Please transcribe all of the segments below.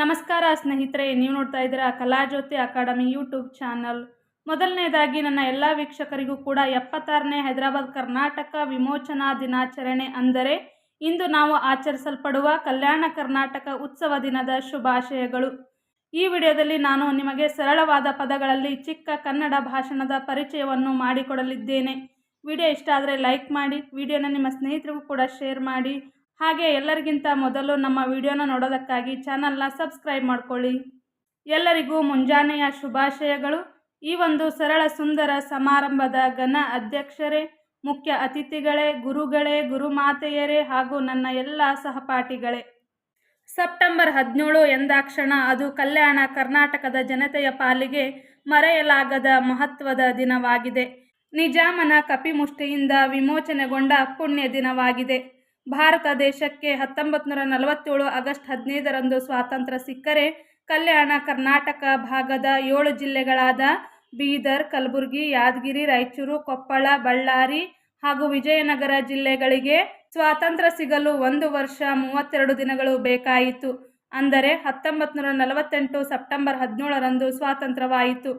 ನಮಸ್ಕಾರ ಸ್ನೇಹಿತರೆ, ನೀವು ನೋಡ್ತಾ ಇದ್ದೀರಾ ಕಲಾಜ್ಯೋತಿ ಅಕಾಡೆಮಿ ಯೂಟ್ಯೂಬ್ ಚಾನಲ್. ಮೊದಲನೇದಾಗಿ ನನ್ನ ಎಲ್ಲ ವೀಕ್ಷಕರಿಗೂ ಕೂಡ ಎಪ್ಪತ್ತಾರನೇ ಹೈದರಾಬಾದ್ ಕರ್ನಾಟಕ ವಿಮೋಚನಾ ದಿನಾಚರಣೆ ಅಂದರೆ ಇಂದು ನಾವು ಆಚರಿಸಲ್ಪಡುವ ಕಲ್ಯಾಣ ಕರ್ನಾಟಕ ಉತ್ಸವ ದಿನದ ಶುಭಾಶಯಗಳು. ಈ ವಿಡಿಯೋದಲ್ಲಿ ನಾನು ನಿಮಗೆ ಸರಳವಾದ ಪದಗಳಲ್ಲಿ ಚಿಕ್ಕ ಕನ್ನಡ ಭಾಷಣದ ಪರಿಚಯವನ್ನು ಮಾಡಿಕೊಡಲಿದ್ದೇನೆ. ವಿಡಿಯೋ ಇಷ್ಟ ಆದರೆ ಲೈಕ್ ಮಾಡಿ, ವಿಡಿಯೋನ ನಿಮ್ಮ ಸ್ನೇಹಿತರಿಗೂ ಕೂಡ ಶೇರ್ ಮಾಡಿ ಹಾಗೆ ಎಲ್ಲರಿಗಿಂತ ಮೊದಲು ನಮ್ಮ ವಿಡಿಯೋನ ನೋಡೋದಕ್ಕಾಗಿ ಚಾನಲ್ನ ಸಬ್ಸ್ಕ್ರೈಬ್ ಮಾಡ್ಕೊಳ್ಳಿ. ಎಲ್ಲರಿಗೂ ಮುಂಜಾನೆಯ ಶುಭಾಶಯಗಳು. ಈ ಒಂದು ಸರಳ ಸುಂದರ ಸಮಾರಂಭದ ಘನ ಅಧ್ಯಕ್ಷರೇ, ಮುಖ್ಯ ಅತಿಥಿಗಳೇ, ಗುರುಗಳೇ, ಗುರುಮಾತೆಯರೇ ಹಾಗೂ ನನ್ನ ಎಲ್ಲ ಸಹಪಾಠಿಗಳೇ. ಸೆಪ್ಟೆಂಬರ್ ಹದಿನೇಳು ಎಂದಾಕ್ಷಣ ಅದು ಕಲ್ಯಾಣ ಕರ್ನಾಟಕದ ಜನತೆಯ ಪಾಲಿಗೆ ಮರೆಯಲಾಗದ ಮಹತ್ವದ ದಿನವಾಗಿದೆ. ನಿಜಾಮನ ಕಪಿಮುಷ್ಟಿಯಿಂದ ವಿಮೋಚನೆಗೊಂಡ ಪುಣ್ಯ ದಿನವಾಗಿದೆ. ಭಾರತ ದೇಶಕ್ಕೆ ಹತ್ತೊಂಬತ್ತು ನೂರ ನಲವತ್ತೇಳು ಆಗಸ್ಟ್ ಹದಿನೈದರಂದು ಸ್ವಾತಂತ್ರ್ಯ ಸಿಕ್ಕರೆ, ಕಲ್ಯಾಣ ಕರ್ನಾಟಕ ಭಾಗದ ಏಳು ಜಿಲ್ಲೆಗಳಾದ ಬೀದರ್, ಕಲಬುರಗಿ, ಯಾದಗಿರಿ, ರಾಯಚೂರು, ಕೊಪ್ಪಳ, ಬಳ್ಳಾರಿ ಹಾಗೂ ವಿಜಯನಗರ ಜಿಲ್ಲೆಗಳಿಗೆ ಸ್ವಾತಂತ್ರ್ಯ ಸಿಗಲು ಒಂದು ವರ್ಷ ಮೂವತ್ತೆರಡು ದಿನಗಳು ಬೇಕಾಯಿತು. ಅಂದರೆ ಹತ್ತೊಂಬತ್ತು ನೂರ ನಲವತ್ತೆಂಟು ಸೆಪ್ಟೆಂಬರ್ ಹದಿನೇಳರಂದು ಸ್ವಾತಂತ್ರ್ಯವಾಯಿತು.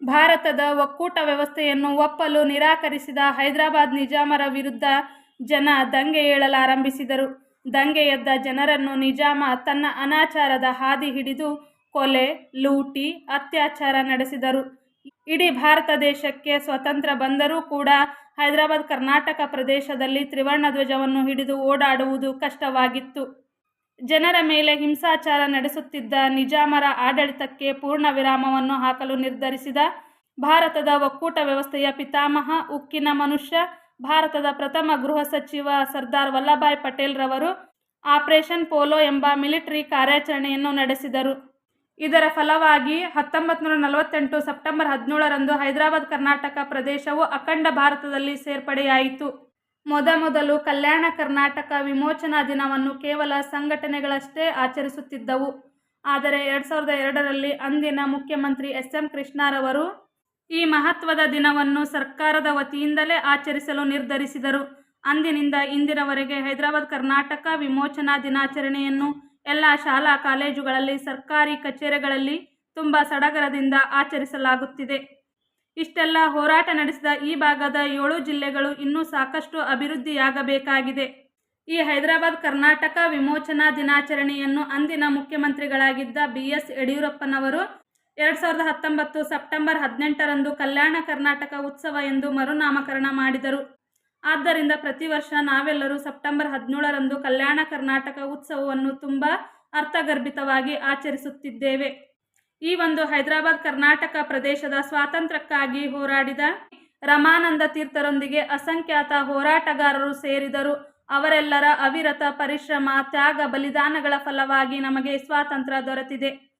ಭಾರತದ ಒಕ್ಕೂಟ ವ್ಯವಸ್ಥೆಯನ್ನು ಒಪ್ಪಲು ನಿರಾಕರಿಸಿದ ಹೈದರಾಬಾದ್ ನಿಜಾಮರ ವಿರುದ್ಧ ಜನ ದಂಗೆ ಏಳಲಾರಂಭಿಸಿದರು. ದಂಗೆ ಎದ್ದ ಜನರನ್ನು ನಿಜಾಮ ತನ್ನ ಅನಾಚಾರದ ಹಾದಿ ಹಿಡಿದು ಕೊಲೆ, ಲೂಟಿ, ಅತ್ಯಾಚಾರ ನಡೆಸಿದರು. ಇಡೀ ಭಾರತ ದೇಶಕ್ಕೆ ಸ್ವತಂತ್ರ ಬಂದರೂ ಕೂಡ ಹೈದರಾಬಾದ್ ಕರ್ನಾಟಕ ಪ್ರದೇಶದಲ್ಲಿ ತ್ರಿವರ್ಣ ಧ್ವಜವನ್ನು ಹಿಡಿದು ಓಡಾಡುವುದು ಕಷ್ಟವಾಗಿತ್ತು. ಜನರ ಮೇಲೆ ಹಿಂಸಾಚಾರ ನಡೆಸುತ್ತಿದ್ದ ನಿಜಾಮರ ಆಡಳಿತಕ್ಕೆ ಪೂರ್ಣ ವಿರಾಮವನ್ನು ಹಾಕಲು ನಿರ್ಧರಿಸಿದ ಭಾರತದ ಒಕ್ಕೂಟ ವ್ಯವಸ್ಥೆಯ ಪಿತಾಮಹ, ಉಕ್ಕಿನ ಮನುಷ್ಯ ಭಾರತದ ಪ್ರಥಮ ಗೃಹ ಸಚಿವ ಸರ್ದಾರ್ ವಲ್ಲಭಾಯ್ ಪಟೇಲ್ ರವರು ಆಪರೇಷನ್ ಪೋಲೋ ಎಂಬ ಮಿಲಿಟರಿ ಕಾರ್ಯಾಚರಣೆಯನ್ನು ನಡೆಸಿದರು. ಇದರ ಫಲವಾಗಿ ಹತ್ತೊಂಬತ್ತು ನೂರ ನಲವತ್ತೆಂಟು ಸೆಪ್ಟೆಂಬರ್ ಹದಿನೇಳರಂದು ಹೈದರಾಬಾದ್ ಕರ್ನಾಟಕ ಪ್ರದೇಶವು ಅಖಂಡ ಭಾರತದಲ್ಲಿ ಸೇರ್ಪಡೆಯಾಯಿತು. ಮೊದಮೊದಲು ಕಲ್ಯಾಣ ಕರ್ನಾಟಕ ವಿಮೋಚನಾ ದಿನವನ್ನು ಕೇವಲ ಸಂಘಟನೆಗಳಷ್ಟೇ ಆಚರಿಸುತ್ತಿದ್ದವು. ಆದರೆ ಎರಡು ಸಾವಿರದ ಎರಡರಲ್ಲಿ ಅಂದಿನ ಮುಖ್ಯಮಂತ್ರಿ ಎಸ್ ಎಂ ಕೃಷ್ಣರವರು ಈ ಮಹತ್ವದ ದಿನವನ್ನು ಸರ್ಕಾರದ ವತಿಯಿಂದಲೇ ಆಚರಿಸಲು ನಿರ್ಧರಿಸಿದರು. ಅಂದಿನಿಂದ ಇಂದಿನವರೆಗೆ ಹೈದರಾಬಾದ್ ಕರ್ನಾಟಕ ವಿಮೋಚನಾ ದಿನಾಚರಣೆಯನ್ನು ಎಲ್ಲ ಶಾಲಾ ಕಾಲೇಜುಗಳಲ್ಲಿ, ಸರ್ಕಾರಿ ಕಚೇರಿಗಳಲ್ಲಿ ತುಂಬ ಸಡಗರದಿಂದ ಆಚರಿಸಲಾಗುತ್ತಿದೆ. ಇಷ್ಟೆಲ್ಲ ಹೋರಾಟ ನಡೆಸಿದ ಈ ಭಾಗದ ಏಳು ಜಿಲ್ಲೆಗಳು ಇನ್ನೂ ಸಾಕಷ್ಟು ಅಭಿವೃದ್ಧಿಯಾಗಬೇಕಾಗಿದೆ. ಈ ಹೈದರಾಬಾದ್ ಕರ್ನಾಟಕ ವಿಮೋಚನಾ ದಿನಾಚರಣೆಯನ್ನು ಅಂದಿನ ಮುಖ್ಯಮಂತ್ರಿಗಳಾಗಿದ್ದ ಬಿ ಎಸ್ ಯಡಿಯೂರಪ್ಪನವರು ಎರಡು ಸಾವಿರದ ಹತ್ತೊಂಬತ್ತು ಸೆಪ್ಟೆಂಬರ್ ಹದಿನೆಂಟರಂದು ಕಲ್ಯಾಣ ಕರ್ನಾಟಕ ಉತ್ಸವ ಎಂದು ಮರುನಾಮಕರಣ ಮಾಡಿದರು. ಆದ್ದರಿಂದ ಪ್ರತಿ ವರ್ಷ ನಾವೆಲ್ಲರೂ ಸೆಪ್ಟೆಂಬರ್ ಹದಿನೇಳರಂದು ಕಲ್ಯಾಣ ಕರ್ನಾಟಕ ಉತ್ಸವವನ್ನು ತುಂಬ ಅರ್ಥಗರ್ಭಿತವಾಗಿ ಆಚರಿಸುತ್ತಿದ್ದೇವೆ. ಈ ಒಂದು ಹೈದರಾಬಾದ್ ಕರ್ನಾಟಕ ಪ್ರದೇಶದ ಸ್ವಾತಂತ್ರ್ಯಕ್ಕಾಗಿ ಹೋರಾಡಿದ ರಮಾನಂದ ತೀರ್ಥರೊಂದಿಗೆ ಅಸಂಖ್ಯಾತ ಹೋರಾಟಗಾರರು ಸೇರಿದರು. ಅವರೆಲ್ಲರ ಅವಿರತ ಪರಿಶ್ರಮ, ತ್ಯಾಗ, ಬಲಿದಾನಗಳ ಫಲವಾಗಿ ನಮಗೆ ಸ್ವಾತಂತ್ರ್ಯ ದೊರೆತಿದೆ.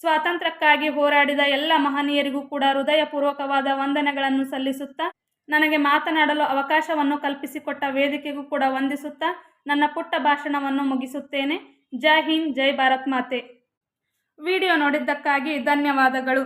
ಸ್ವಾತಂತ್ರ್ಯಕ್ಕಾಗಿ ಹೋರಾಡಿದ ಎಲ್ಲ ಮಹನೀಯರಿಗೂ ಕೂಡ ಹೃದಯಪೂರ್ವಕವಾದ ವಂದನೆಗಳನ್ನು ಸಲ್ಲಿಸುತ್ತಾ, ನನಗೆ ಮಾತನಾಡಲು ಅವಕಾಶವನ್ನು ಕಲ್ಪಿಸಿಕೊಟ್ಟ ವೇದಿಕೆಗೂ ಕೂಡ ವಂದಿಸುತ್ತಾ, ನನ್ನ ಪುಟ್ಟ ಭಾಷಣವನ್ನು ಮುಗಿಸುತ್ತೇನೆ. ಜೈ ಹಿಂದ್, ಜೈ ಭಾರತ್ ಮಾತೆ. ವಿಡಿಯೋ ನೋಡಿದ್ದಕ್ಕಾಗಿ ಧನ್ಯವಾದಗಳು.